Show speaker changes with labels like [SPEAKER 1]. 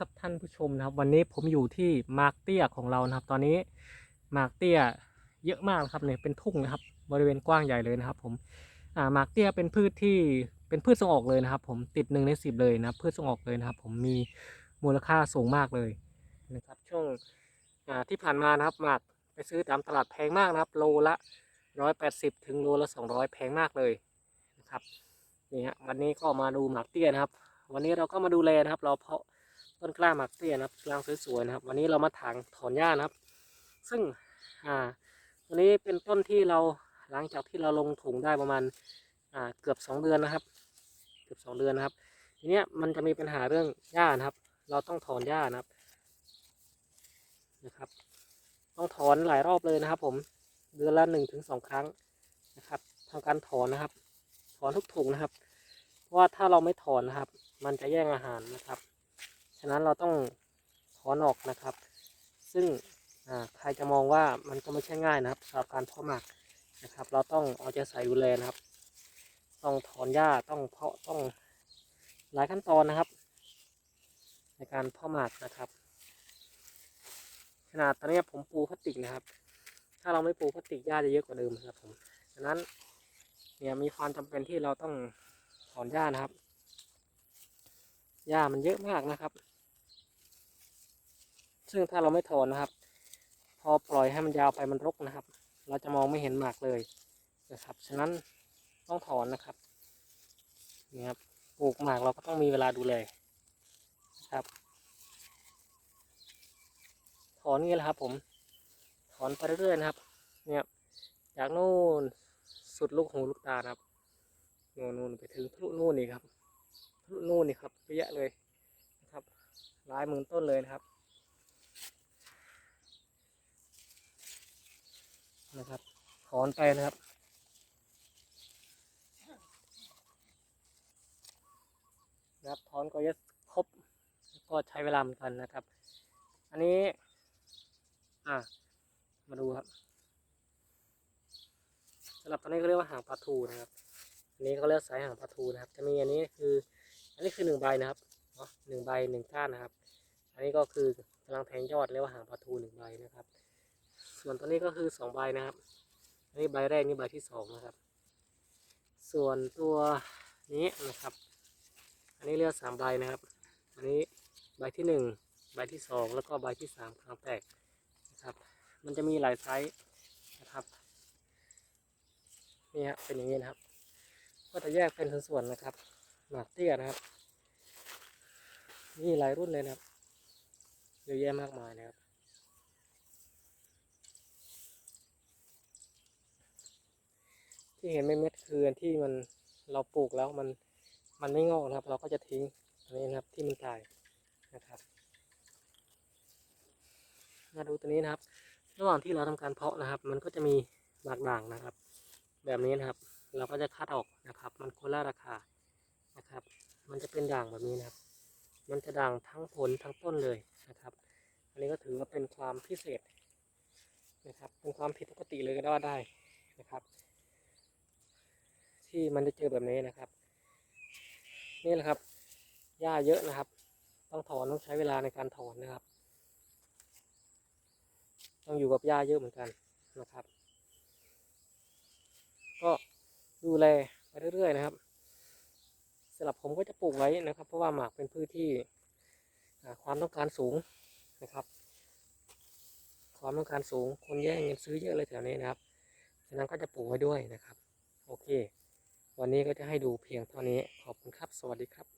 [SPEAKER 1] ครับท่านผู้ชมนะครับ วันนี้ผมอยู่ที่มาร์กเตียของเรานะครับ ตอนนี้มาร์กเตียเยอะมากครับเนี่ยเป็นทุ่งนะครับ บริเวณกว้างใหญ่เลยนะครับ ผมอ่ามาร์กเตียเป็นพืชที่เป็นพืชส่งออกเลยนะครับ ผมติดหนึ่งในสิบเลยนะพืชส่งออกเลยนะครับ ผมมีมูลค่าสูงมากเลยนะครับ ช่วงอ่าที่ผ่านมานะครับมากไปซื้อตามตลาดแพงมากนะครับ โลละร้อยแปดสิบถึงโลละสองร้อยแพงมากเลยนะครับนี่ฮะวันนี้ก็มาดูหมากเตี้ยนะครับ วันนี้เราก็มาดูแลนะครับ เราเพาะ ต้นกล้าหมากเตี้ยนะครับกลางสวยๆนะครับ วันนี้เรามาถางถอนหญ้านะครับ ซึ่งอ่าวันนี้เป็นต้นที่เราหลังจากที่เราลงถุงได้ประมาณอ่าเกือบสองเดือนนะครับ เกือบสองเดือนนะครับ ทีเนี้ยมันจะมีปัญหาเรื่องหญ้านะครับ เราต้องถอนหญ้านะครับนะครับ ต้องถอนหลายรอบเลยนะครับ ผมเดือนละหนึ่งถึงสองครั้งนะครับทำการถอนนะครับ ถอนทุกถุงนะครับ เพราะว่าถ้าเราไม่ถอนนะครับ มันจะแย่งอาหารนะครับ ฉะนั้นเราต้องถอนออกนะครับ ซึ่งใครจะมองว่ามันก็ไม่ใช่ง่ายนะครับสำหรับการเพาะหมักนะครับ เราต้องเอาใจใส่ดูแลนะครับ ต้องถอนหญ้าต้องเพาะต้องหลายขั้นตอนนะครับ ในการเพาะหมักนะครับ ขนาดตอนนี้ผมปูพลาสติกนะครับ ถ้าเราไม่ปูพลาสติกหญ้าจะเยอะกว่าเดิมนะครับผมฉะนั้นเนี่ยมีความจำเป็นที่เราต้องถอนหญ้านะครับหญ้ามันเยอะมากนะครับ ซึ่งถ้าเราไม่ถอนนะครับ พอปล่อยให้มันยาวไปมันรกนะครับ เราจะมองไม่เห็นหมากเลยนะครับ ฉะนั้นต้องถอนนะครับนี่ครับปลูกหมากเราก็ต้องมีเวลาดูแลนะครับ ถอนนี่แหละครับ ผม ถอนไปเรื่อยๆนะครับ เนี่ยจากนู่นสุดลูกหูลูกตาครับนู่นนู่นไปถึงทะลุนู่นนี่ครับทะลุนู่นนี่ครับเยอะแยะเลยนะครับหลายหมื่นต้นเลยนะครับ นะครับ ถอนไปนะครับ นะครับถอนก็จะครบก็ใช้เวลาเหมือนกันนะครับ อันนี้ อะ มาดูครับสำหรับตัวนี้เขาเรียกว่าหางปลาทูนะครับ อันนี้เขาเรียกสายหางปลาทูนะครับ จะมีอันนี้คือ อันนี้คือหนึ่งใบนะครับเนาะหนึ่งใบหนึ่งก้านนะครับ อันนี้ก็คือกำลังแทงยอดเรียกว่าหางปลาทูหนึ่งใบนะครับ ส่วนตัวนี้ก็คือสองใบนะครับ อันนี้ใบแรกนี่ใบที่สองนะครับ ส่วนตัวนี้นะครับ อันนี้เรียกสามใบนะครับ อันนี้ใบที่หนึ่งใบที่สองแล้วก็ใบที่สามกลางแตกนะครับ มันจะมีหลายไซส์นะครับ นี่ฮะเป็นอย่างนี้นะครับ ก็จะแยกเป็นส่วนๆนะครับ หมากเตี้ยนะครับนี่หลายรุ่นเลยนะครับ เยอะแยะมากมายนะครับ ที่เห็นไม่เม็ดคืออันที่มันเราปลูกแล้วมันมันไม่งอกนะครับ เราก็จะทิ้งอันนี้นะครับที่มันตายนะครับมาดูตัวนี้นะครับ ระหว่างที่เราทำการเพาะนะครับ มันก็จะมีหมากด่างนะครับ แบบนี้นะครับ เราก็จะคัดออกนะครับ มันคนละราคานะครับ มันจะเป็นด่างแบบนี้นะครับ มันจะด่างทั้งผลทั้งต้นเลยนะครับ อันนี้ก็ถือว่าเป็นความพิเศษนะครับ เป็นความผิดปกติเลยก็ว่าได้นะครับ ที่มันจะเจอแบบนี้นะครับ นี่แหละครับหญ้าเยอะนะครับ ต้องถอนต้องใช้เวลาในการถอนนะครับ ต้องอยู่กับหญ้าเยอะเหมือนกันนะครับ ก็ดูแลไปเรื่อยๆนะครับสำหรับผมก็จะปลูกไว้นะครับ เพราะว่าหมากเป็นพืชที่ความต้องการสูงนะครับ ความต้องการสูงคนแย่งเงินซื้อเยอะเลยแถวนี้นะครับฉะนั้นก็จะปลูกไว้ด้วยนะครับ โอเค วันนี้ก็จะให้ดูเพียงเท่านี้ ขอบคุณครับ สวัสดีครับ